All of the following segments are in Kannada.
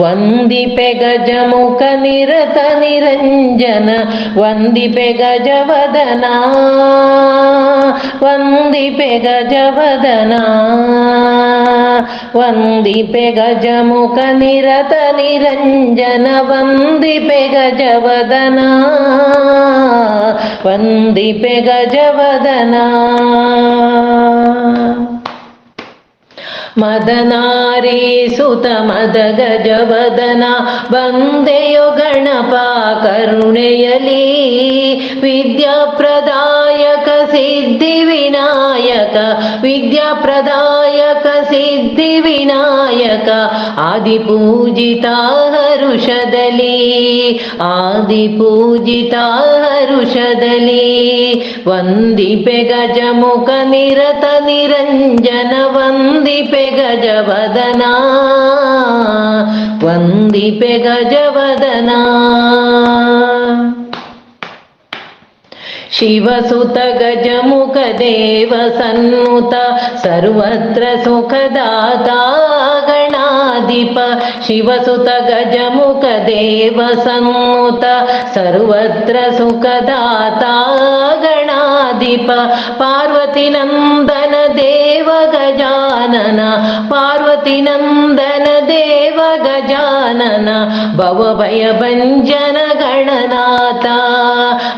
వందిపెగజముఖ నిరత నిరంజన వందిపెగజవదనా వందిపెగజవదనా వందిపెగజముఖ నిరత నిరంజన వందిపెగజవదనా వందిపెగజవదనా. ನಿರತ ನಿರಂಜನ ವಂದಿಪೆ ಗಜವದನ ವಂದಿಪೆ ಗಜವದನ ಮದನಾರಿ ಸುತ ಮದ ಗಜವದನ ಬಂದೆಯೋ ಗಣಪ ಕರುಣೆಯಲಿ ವಿದ್ಯಾಪ್ರದಾಯಕ ಸಿದ್ಧಿ ವಿನಾಯಕ ವಿದ್ಯಾಪ್ರದಾಯಕ ಸಿದ್ಧಿ ವಿನಾಯಕ. ಆದಿಪೂಜಿತ ಹರುಷದಲ್ಲಿ ಆದಿಪೂಜಿತ ಹರುಷದಲ್ಲಿ. ವಂದಿಪೆ ಗಜಮುಖ ನಿರತ ನಿರಂಜನ ವಂದಿಪೆ ಗಜವದನ ವಂದಿಪೆ ಗಜವದನ शिवसुत गजमुखदेव सन्नुत सर्वत्र सुखदाता गणाधिप शिवसुत गजमुखदेव सन्ता सर्वत्र सुखदाता गणाधिप पार्वतीनन्दन देव गजानन पार्वतीनन्दन देव गजानन भवभयभञ्जन गणनाता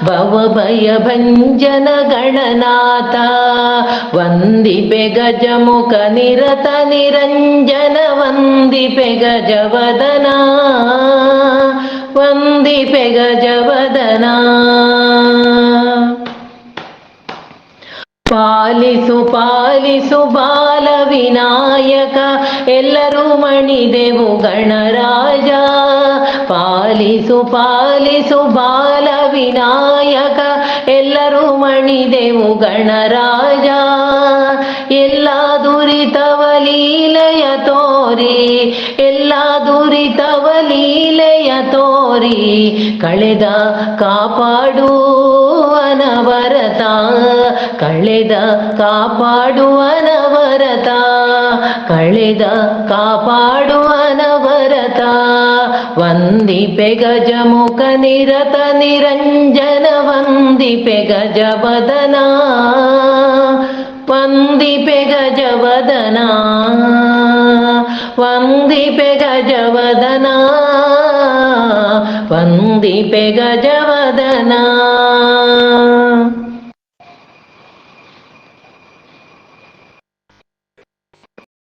ಪಾರ್ವತಿ ನಂದನ ದೇವ ಗಜಾನನ ಭವ ಭಯ ಭಂಜನ ಗಣನಾಥ ವಂದಿ ಭಯ ಮುಖ ನಿರತ ವಂದಿಪೆ ಗಜಮುಖ ನಿರತ ನಿರಂಜನ, ವಂದಿಪೆ ಗಜವದನ. ವಂದಿಪೆ ಗಜವದನ. ಪಾಲಿಸು ಪಾಲಿಸು ಬಾಲ ವಿನಾಯಕ ಎಲ್ಲರೂ ಮಣಿದೆವು ಗಣರಾಜ. ಪಾಲಿಸು ಪಾಲಿಸು ಬಾಲ ವಿನಾಯಕ ಎಲ್ಲರೂ ಮಣಿದೆವು ಗಣರಾಜ. ಎಲ್ಲ ದುರಿತವ ಲೀಲೆಯ ತೋರಿ, ಎಲ್ಲ ದುರಿತವ ಲೀಲೆಯ ತೋರಿ. ಕಳೆದ ಕಾಪಾಡು ಅನವರತ ಕಳೆದ ಕಾಪಾಡುವನವರತ. ಕಳೆದ ಕಾಪಾಡುವನವರತ వందిపే గజముఖ నిరత నిరంజన వందిపే గజవదనా వందిపే గజవదనా వందిపే గజవదనా వందిపే గజవదనా